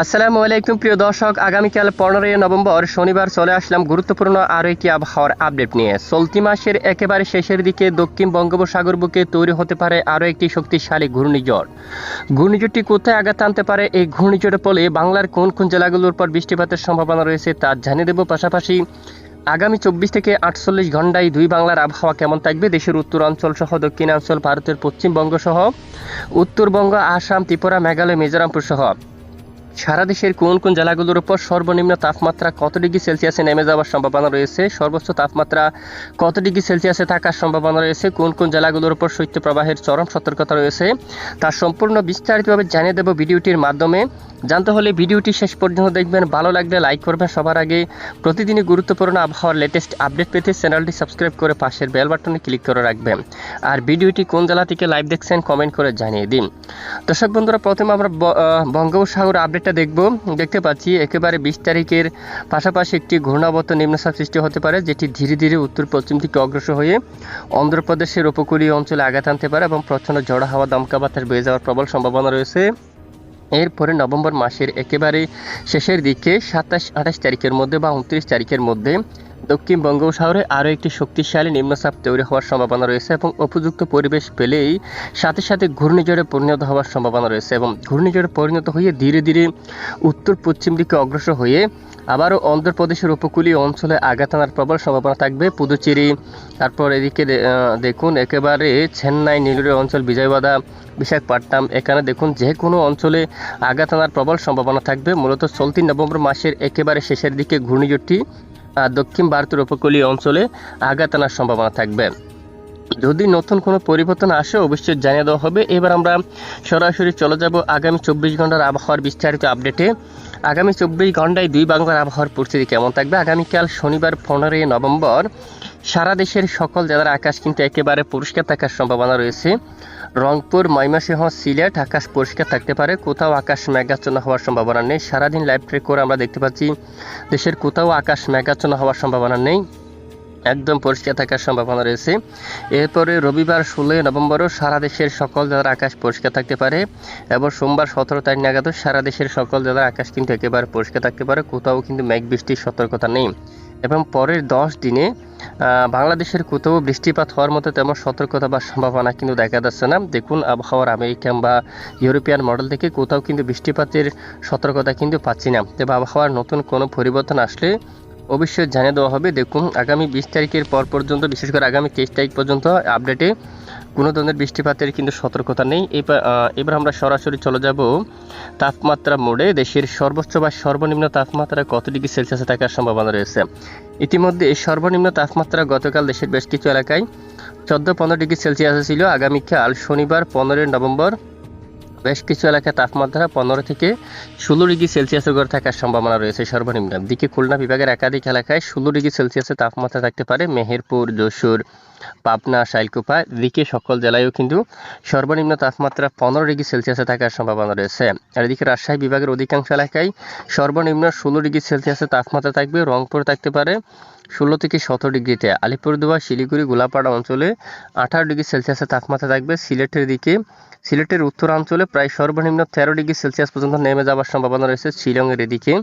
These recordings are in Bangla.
আসসালামু আলাইকুম, প্রিয় দর্শক। আগামীকাল পনেরোই নভেম্বর শনিবার চলে আসলাম গুরুত্বপূর্ণ আরও একটি আবহাওয়ার আপডেট নিয়ে। চলতি মাসের একেবারে শেষের দিকে দক্ষিণ বঙ্গোপসাগর বুকে তৈরি হতে পারে আরও একটি শক্তিশালী ঘূর্ণিঝড়। ঘূর্ণিঝড়টি কোথায় আঘাত আনতে পারে এই ঘূর্ণিঝড়ের ফলে বাংলার কোন কোন জেলাগুলোর পর বৃষ্টিপাতের সম্ভাবনা রয়েছে তা জানিয়ে দেব। পাশাপাশি আগামী চব্বিশ থেকে আটচল্লিশ ঘন্টায় দুই বাংলার আবহাওয়া কেমন থাকবে? দেশের উত্তরাঞ্চল সহ দক্ষিণাঞ্চল, ভারতের পশ্চিমবঙ্গ সহ উত্তরবঙ্গ, আসাম, ত্রিপুরা, মেঘালয় মিজোরামপুর সহ সারা দেশের কোন কোন জেলাগুলোর উপর সর্বনিম্ন তাপমাত্রা কত ডিগ্রি সেলসিয়াসে নেমে যাওয়ার সম্ভাবনা রয়েছে? সর্বোচ্চ তাপমাত্রা কত ডিগ্রি সেলসিয়াসে থাকার সম্ভাবনা রয়েছে? কোন কোন জেলাগুলোর উপর শৈত্যপ্রবাহের চরম সতর্কতা রয়েছে? তার সম্পূর্ণ বিস্তারিতভাবে জানিয়ে দেব ভিডিওটির মাধ্যমে। জানতে হলে ভিডিওটি শেষ পর্যন্ত দেখবেন ভালো লাগলে লাইক করবেন। সবার আগে প্রতিদিনই গুরুত্বপূর্ণ আবহাওয়ার লেটেস্ট আপডেট পেতে চ্যানেলটি সাবস্ক্রাইব করে পাশের বেল বাটনে ক্লিক করে রাখবেন। আর ভিডিওটি কোন জেলা থেকে লাইভ দেখছেন কমেন্ট করে জানিয়ে দিন। দর্শক বন্ধুরা প্রথমে আমরা ব- আহ, বঙ্গোপসাগর দেখব। দেখতে পাচ্ছি একেবারে বিশ তারিখের পাশাপাশি একটি ঘূর্ণাবর্ত নিম্নচাপ সৃষ্টি হতে পারে, যেটি ধীরে ধীরে উত্তর পশ্চিম থেকে অগ্রসর হয়ে অন্ধ্রপ্রদেশের উপকূলীয় অঞ্চলে আঘাত আনতে পারে এবং প্রচণ্ড ঝড় হাওয়া, দমকা বাতাস বয়ে যাওয়ার প্রবল সম্ভাবনা রয়েছে। এরপরে নভেম্বর মাসের একেবারে শেষের দিকে সাতাশ আঠাশ তারিখের মধ্যে বা উনত্রিশ তারিখের মধ্যে দক্ষিণ বঙ্গোপসাগরে আরও একটি শক্তিশালী নিম্নচাপ তৈরি হওয়ার সম্ভাবনা রয়েছে এবং উপযুক্ত পরিবেশ পেলেই সাথে সাথে ঘূর্ণিঝড়ে পরিণত হওয়ার সম্ভাবনা রয়েছে এবং ঘূর্ণিঝড়ে পরিণত হয়ে ধীরে ধীরে উত্তর পশ্চিম দিকে অগ্রসর হয়ে আবারও অন্ধ্রপ্রদেশের উপকূলীয় অঞ্চলে আঘাত আনার প্রবল সম্ভাবনা থাকবে। পুদুচেরি, তারপর এদিকে দেখুন, একেবারে চেন্নাই নীলুরি অঞ্চল, বিজয়বাদা, বিশাখাপট্টনম, এখানে দেখুন যে কোনো অঞ্চলে আঘাত আনার প্রবল সম্ভাবনা থাকবে। মূলত চলতি নভেম্বর মাসের একেবারে শেষের দিকে ঘূর্ণিঝড়টি দক্ষিণ ভারতের উপকূলীয় অঞ্চলে আঘাত আনার সম্ভাবনা থাকবে। যদি নতুন কোনো পরিবর্তন আসে, অবশ্যই জানিয়ে দেওয়া হবে। এবার আমরা সরাসরি চলে যাব আগামী চব্বিশ ঘণ্টার আবহাওয়ার বিস্তারিত আপডেটে। আগামী চব্বিশ ঘন্টায় দুই বাংলার আবহাওয়ার পরিস্থিতি কেমন থাকবে? আগামীকাল শনিবার পনেরোই নভেম্বর সারা দেশের সকল জেলার আকাশ কিন্তু একেবারে পরিষ্কার থাকার সম্ভাবনা রয়েছে। রংপুর, ময়মনসিংহ, সিলেট আকাশ পরিষ্কার থাকতে পারে। কোথাও আকাশ মেঘাচ্ছন্ন হওয়ার সম্ভাবনা নেই। সারাদিন লাইভ ট্রেক করে আমরা দেখতে পাচ্ছি, দেশের কোথাও আকাশ মেঘাচ্ছন্ন হওয়ার সম্ভাবনা নেই। একদম পরিষ্কার থাকার সম্ভাবনা রয়েছে। এরপরে রবিবার ষোলোই নভেম্বরও সারা দেশের সকল জেলার আকাশ পরিষ্কার থাকতে পারে। এবং সোমবার সতেরো তারিখ নাগাদও সারা দেশের সকল জেলার আকাশ কিন্তু একেবারে পরিষ্কার থাকতে পারে। কোথাও কিন্তু মেঘ বৃষ্টির সতর্কতা নেই। এবং পরের দশ দিনে বাংলাদেশের কোথাও বৃষ্টিপাত হওয়ার মতো তেমন সতর্কতা বা সম্ভাবনা কিন্তু দেখা যাচ্ছে না। দেখুন, আবহাওয়ার আমেরিকান বা ইউরোপিয়ান মডেল থেকে কোথাও কিন্তু বৃষ্টিপাতের সতর্কতা কিন্তু পাচ্ছি না। তবে আবহাওয়ার নতুন কোনো পরিবর্তন আসলে অবশ্যই জানিয়ে দেওয়া হবে। দেখুন, আগামী বিশ তারিখের পর পর্যন্ত, বিশেষ করে আগামী তেইশ তারিখ পর্যন্ত আপডেটে কোনো ধরনের বৃষ্টিপাতের কিন্তু সতর্কতা নেই। এবার আমরা সরাসরি চলে যাব তাপমাত্রা মোড়ে। দেশের সর্বোচ্চ বা সর্বনিম্ন তাপমাত্রা কত ডিগ্রি সেলসিয়াসে থাকার সম্ভাবনা রয়েছে? ইতিমধ্যে সর্বনিম্ন তাপমাত্রা গতকাল দেশের বেশ কিছু এলাকায় চোদ্দ পনেরো ডিগ্রি সেলসিয়াসে ছিল। আগামীকাল শনিবার, পনেরোই নভেম্বর বেশ কিছু এলাকায় তাপমাত্রা পনেরো থেকে ষোলো ডিগ্রি সেলসিয়াসের ঘরে থাকার সম্ভাবনা রয়েছে সর্বনিম্ন। দিকে খুলনা বিভাগের একাধিক এলাকায় ষোলো ডিগ্রি সেলসিয়াসের তাপমাত্রা থাকতে পারে। মেহেরপুর, যশোর, পাবনা শাইলকুপা দিকে সকল জেলায়ও কিন্তু সর্বনিম্ন তাপমাত্রা পনেরো ডিগ্রি সেলসিয়াসে থাকার সম্ভাবনা রয়েছে। আর এদিকে রাজশাহী বিভাগের অধিকাংশ এলাকায় সর্বনিম্ন ষোলো ডিগ্রি সেলসিয়াসের তাপমাত্রা থাকবে, রংপুর থাকতে পারে ষোলো থেকে সতেরো ডিগ্রিতে। আলিপুরদুয়ার, শিলিগুড়ি গোলাপাড়া অঞ্চলে আঠারো ডিগ্রি সেলসিয়াসের তাপমাত্রা থাকবে। সিলেটের দিকে, সিলেটের উত্তরাঞ্চলে প্রায় সর্বনিম্ন তেরো ডিগ্রি সেলসিয়াস পর্যন্ত নেমে যাওয়ার সম্ভাবনা রয়েছে শিলংয়ের এদিকে।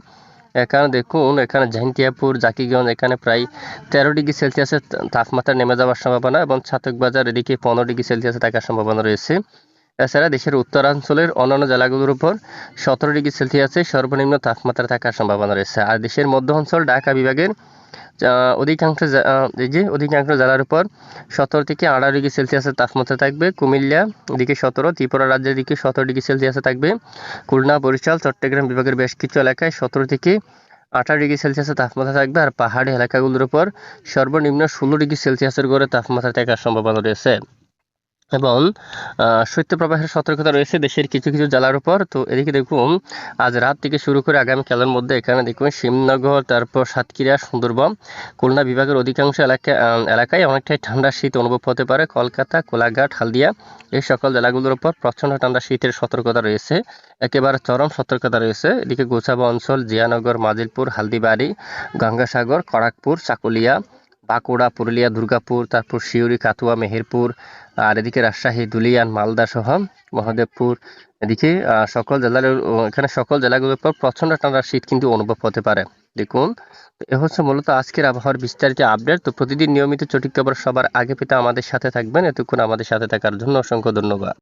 এখানে দেখুন, এখানে ঝাইন্তিয়াপুর জাকিগঞ্জ, এখানে প্রায় তেরো ডিগ্রি সেলসিয়াসের তাপমাত্রা নেমে যাওয়ার সম্ভাবনা এবং ছাতকবাজার এদিকে পনেরো ডিগ্রি সেলসিয়াসে থাকার সম্ভাবনা রয়েছে। এছাড়া দেশের উত্তরাঞ্চলের অন্যান্য জেলাগুলোর উপর সতেরো ডিগ্রি সেলসিয়াসে সর্বনিম্ন তাপমাত্রা থাকার সম্ভাবনা রয়েছে। আর দেশের মধ্য অঞ্চল, ঢাকা বিভাগের অধিকাংশ এই যে অধিকাংশ জেলার উপর সতেরো থেকে আঠারো ডিগ্রি সেলসিয়াসের তাপমাত্রা থাকবে। কুমিল্লা দিকে সতেরো, ত্রিপুরা রাজ্যের দিকে সতেরো ডিগ্রি সেলসিয়াসে থাকবে। খুলনা, বরিশাল, চট্টগ্রাম বিভাগের বেশ কিছু এলাকায় সতেরো থেকে আঠারো ডিগ্রি সেলসিয়াসের তাপমাত্রা থাকবে আর পাহাড়ি এলাকাগুলোর উপর সর্বনিম্ন ষোলো ডিগ্রি সেলসিয়াসের গড়ে তাপমাত্রা থাকার সম্ভাবনা রয়েছে। এবং শৈত্যপ্রবাহের সতর্কতা রয়েছে দেশের কিছু কিছু জেলার উপর। তো এদিকে দেখুন, আজ রাত থেকে শুরু করে আগামীকালের মধ্যে এখানে দেখুন শিবনগর, তারপর সাতক্ষীরা, সুন্দরবন, খুলনা বিভাগের অধিকাংশ এলাকা এলাকায় অনেকটাই ঠান্ডা শীত অনুভব হতে পারে। কলকাতা, কোলাঘাট, হালদিয়া এই সকল জেলাগুলোর উপর প্রচণ্ড ঠান্ডা শীতের সতর্কতা রয়েছে। একেবারে চরম সতর্কতা রয়েছে। এদিকে গোছাবা অঞ্চল, জিয়ানগর, মাজিলপুর, হালদিবাড়ি, গঙ্গাসাগর খড়গপুর চাকুলিয়া, বাঁকুড়া, পুরুলিয়া, দুর্গাপুর, তারপর শিউরি কাতুয়া মেহেরপুর আর এদিকে রাজশাহী, দুলিয়ান, মালদা সহ মহাদেবপুর এদিকে সকল জেলার এখানে সকল জেলাগুলোর পর প্রচণ্ড ঠান্ডার শীত কিন্তু অনুভব হতে পারে। দেখুন এ হচ্ছে মূলত আজকের আবহাওয়ার বিস্তারিত আপডেট। তো প্রতিদিন নিয়মিত চটি খবর সবার আগে পেতে আমাদের সাথে থাকবেন। এতক্ষণ আমাদের সাথে থাকার জন্য অসংখ্য ধন্যবাদ।